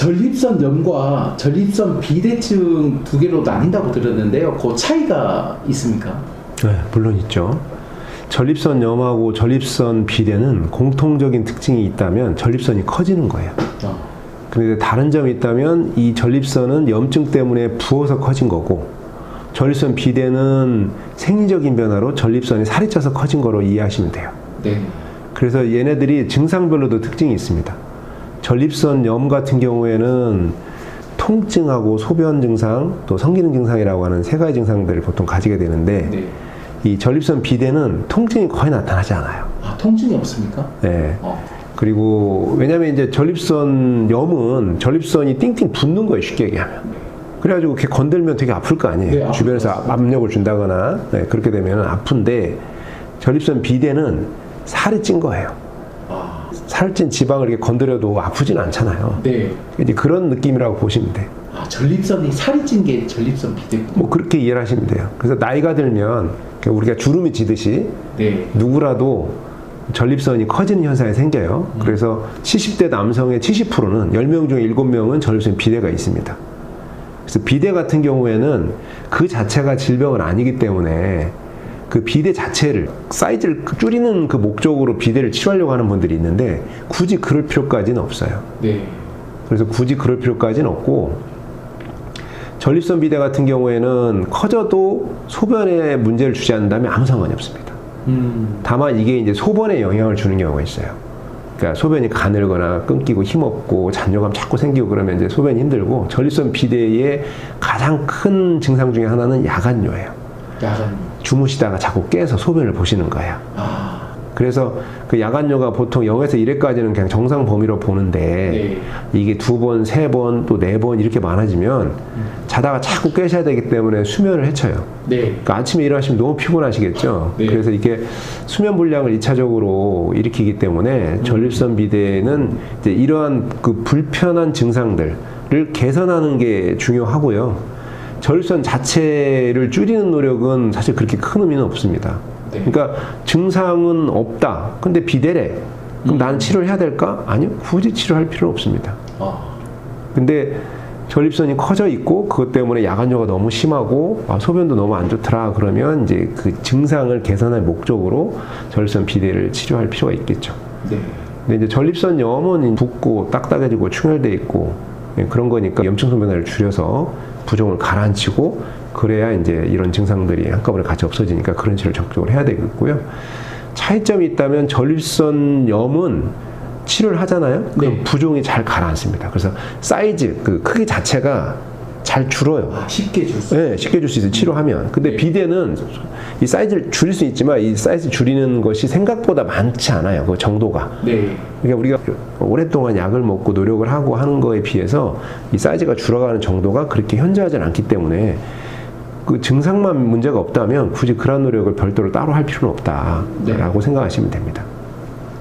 전립선 염과 전립선 비대증 두 개로 나뉜다고 들었는데요. 그 차이가 있습니까? 네, 물론 있죠. 전립선 염하고 전립선 비대는 공통적인 특징이 있다면 전립선이 커지는 거예요. 어. 그런데 다른 점이 있다면 이 전립선은 염증 때문에 부어서 커진 거고 전립선 비대는 생리적인 변화로 전립선이 살이 쪄서 커진 거로 이해하시면 돼요. 네. 그래서 얘네들이 증상별로도 특징이 있습니다. 전립선 염 같은 경우에는 통증하고 소변 증상 또 성기능 증상이라고 하는 세 가지 증상들을 보통 가지게 되는데 네. 이 전립선 비대는 통증이 거의 나타나지 않아요. 아, 통증이 없습니까? 네. 어. 그리고 왜냐면 이제 전립선 염은 전립선이 띵띵 붓는 거예요 쉽게 얘기하면. 그래가지고 이렇게 건들면 되게 아플 거 아니에요. 네, 주변에서 것 같습니다. 압력을 준다거나 네, 그렇게 되면 아픈데 전립선 비대는 살이 찐 거예요. 아, 살찐 지방을 이렇게 건드려도 아프진 않잖아요. 네. 이제 그런 느낌이라고 보시면 돼. 아, 전립선이 살이 찐 게 전립선 비대고. 뭐 그렇게 이해를 하시면 돼요. 그래서 나이가 들면 우리가 주름이 지듯이 네. 누구라도 전립선이 커지는 현상이 생겨요. 그래서 70대 남성의 70%는 10명 중에 7명은 전립선 비대가 있습니다. 그래서 비대 같은 경우에는 그 자체가 질병은 아니기 때문에 그 비대 자체를 사이즈를 줄이는 그 목적으로 비대를 치료하려고 하는 분들이 있는데 굳이 그럴 필요까지는 없어요. 네. 그래서 굳이 그럴 필요까지는 없고 전립선 비대 같은 경우에는 커져도 소변에 문제를 주지 않는다면 아무 상관이 없습니다. 음. 다만 이게 이제 소변에 영향을 주는 경우가 있어요. 그러니까 소변이 가늘거나 끊기고 힘없고 잔여감 자꾸 생기고 그러면 이제 소변이 힘들고 전립선 비대의 가장 큰 증상 중에 하나는 야간뇨예요. 야간. 주무시다가 자꾸 깨서 소변을 보시는 거예요. 아, 그래서 그 야간뇨가 보통 0에서 1회까지는 그냥 정상 범위로 보는데 네. 이게 두 번, 세 번, 또 네 번 이렇게 많아지면 자다가 자꾸 깨셔야 되기 때문에 수면을 해쳐요. 네. 그러니까 아침에 일어나시면 너무 피곤하시겠죠. 네. 그래서 이게 수면 불량을 2차적으로 일으키기 때문에 전립선 비대는 이제 이러한 그 불편한 증상들을 개선하는 게 중요하고요. 전립선 자체를 줄이는 노력은 사실 그렇게 큰 의미는 없습니다. 네. 그러니까 증상은 없다. 근데 비대래. 그럼 나는 치료를 해야 될까? 아니요. 굳이 치료할 필요는 없습니다. 아, 근데 전립선이 커져 있고 그것 때문에 야간뇨가 너무 심하고 아, 소변도 너무 안 좋더라 그러면 이제 그 증상을 개선할 목적으로 전립선 비대를 치료할 필요가 있겠죠. 네. 근데 이제 전립선 염은 붓고 딱딱해지고 충혈돼 있고 예, 그런 거니까 염증성 변화를 줄여서 부종을 가라앉히고 그래야 이제 이런 증상들이 한꺼번에 같이 없어지니까 그런 치료를 적극적으로 해야 되겠고요. 차이점이 있다면 전립선 염은 치료를 하잖아요. 그럼 네. 부종이 잘 가라앉습니다. 그래서 사이즈 그 크기 자체가 잘 줄어요. 아, 쉽게 줄 수. 네, 쉽게 줄 수 있어요. 치료하면. 근데 네. 비대는 이 사이즈를 줄일 수 있지만 이 사이즈 줄이는 것이 생각보다 많지 않아요. 그 정도가. 네. 그러니까 우리가 오랫동안 약을 먹고 노력을 하고 하는 거에 비해서 이 사이즈가 줄어가는 정도가 그렇게 현저하진 않기 때문에 그 증상만 문제가 없다면 굳이 그런 노력을 별도로 따로 할 필요는 없다라고 생각하시면 됩니다.